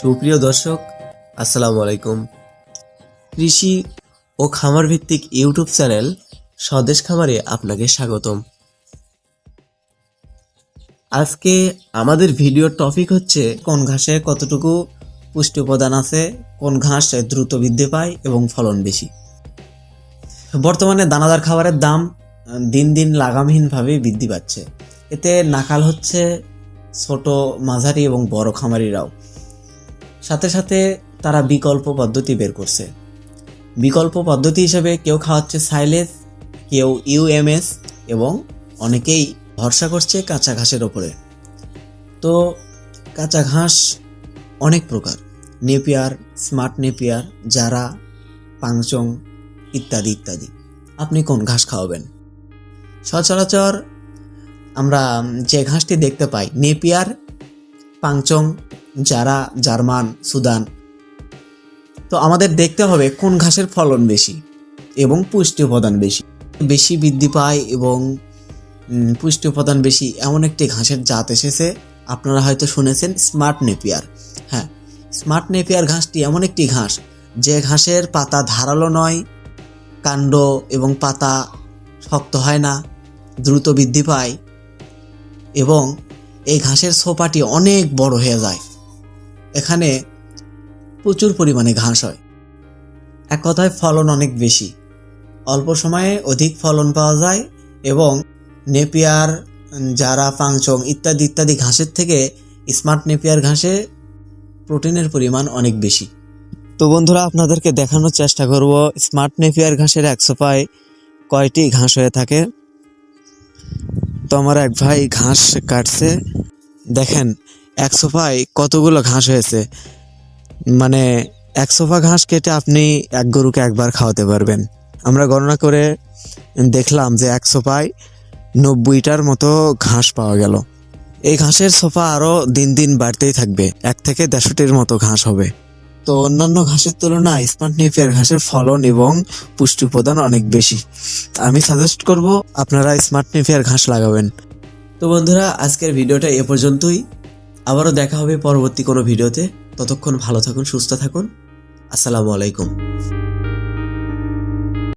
সুপ্রিয় দর্শক, আসসালামু আলাইকুম। কৃষি ও খামার ভিত্তিক ইউটিউব চ্যানেল স্বদেশ খামারে আপনাকে স্বাগতম। আজকে আমাদের ভিডিওর টপিক হচ্ছে কোন ঘাসে কতটুকু পুষ্টি উপাদান আছে, কোন ঘাস দ্রুত বৃদ্ধি পায় এবং ফলন বেশি। বর্তমানে দানাদার খাবারের দাম দিন দিন লাগামহীনভাবে বৃদ্ধি পাচ্ছে। এতে নাকাল হচ্ছে ছোট মাঝারি এবং বড় খামারিরাও। সাথে সাথে তারা বিকল্প পদ্ধতি বের করছে। বিকল্প পদ্ধতি হিসেবে কেউ খাওয়াচ্ছে সাইলেজ, কেউ ইউএমএস এবং অনেকেই ভরসা করছে কাঁচা ঘাসের ওপরে। তো কাঁচা ঘাস অনেক প্রকার। নেপিয়ার, স্মার্ট নেপিয়ার, জারা, পাংচং ইত্যাদি ইত্যাদি। আপনি কোন ঘাস খাওয়াবেন? সচরাচর আমরা যে ঘাসটি দেখতে পাই, নেপিয়ার, পাংচং জারা জার্মান, সুদান। তো আমাদের দেখতে হবে কোন ঘাসের ফলন বেশি এবং পুষ্টি উপাদান বেশি। বেশি বৃদ্ধি পায় এবং পুষ্টি উপাদান বেশি এমন একটি ঘাসের জাত এসেছে, আপনারা হয়তো শুনেছেন স্মার্ট নেপিয়ার। হ্যাঁ স্মার্ট নেপিয়ার ঘাসটি এমন একটি ঘাস, যে ঘাসের পাতা ধারালো নয়, কাণ্ড এবং পাতা শক্ত হয় না, দ্রুত বৃদ্ধি পায় এবং এই ঘাসের সোপাটি অনেক বড় হয়ে যায়। এখানে প্রচুর পরিমাণে ঘাস হয়। এক কথায় ফলন অনেক বেশি। অল্প সময়ে অধিক ফলন পাওয়া যায় এবং নেপিয়ার, জারা, পাংচং ইত্যাদি ইত্যাদি ঘাসের থেকে স্মার্ট নেপিয়ার ঘাসে প্রোটিনের পরিমাণ অনেক বেশি। তো বন্ধুরা, আপনাদেরকে দেখানোর চেষ্টা করব স্মার্ট নেপিয়ার ঘাসের একশো পায় কয়টি ঘাস হয়ে থাকে। তো আমার এক ভাই ঘাস কাটছে। দেখেন এক সোফায় কতগুলো ঘাস হয়েছে? মানে এক সোফা ঘাস কেটে আপনি এক গরুকে একবার খাওয়াতে পারবেন। আমরা গণনা করে দেখলাম যে এক সোফায় নব্বইটার মতো ঘাস পাওয়া গেল। এই ঘাসের সোফা আরও দিন দিন বাড়তেই থাকবে। এক থেকে দেড়শোটির মতো ঘাস হবে। তো অন্যান্য ঘাসের তুলনায় স্মার্ট নেপিয়ার ঘাসের ফলন এবং পুষ্টি উপাদান অনেক বেশি। আমি সাজেস্ট করব, আপনারা স্মার্ট নেপিয়ার ঘাস লাগাবেন। তো বন্ধুরা, আজকের ভিডিওটা এ পর্যন্তই। আবারও দেখা হবে পরবর্তী কোনো ভিডিওতে। ততক্ষণ ভালো থাকুন সুস্থ থাকুন। আসসালামু আলাইকুম।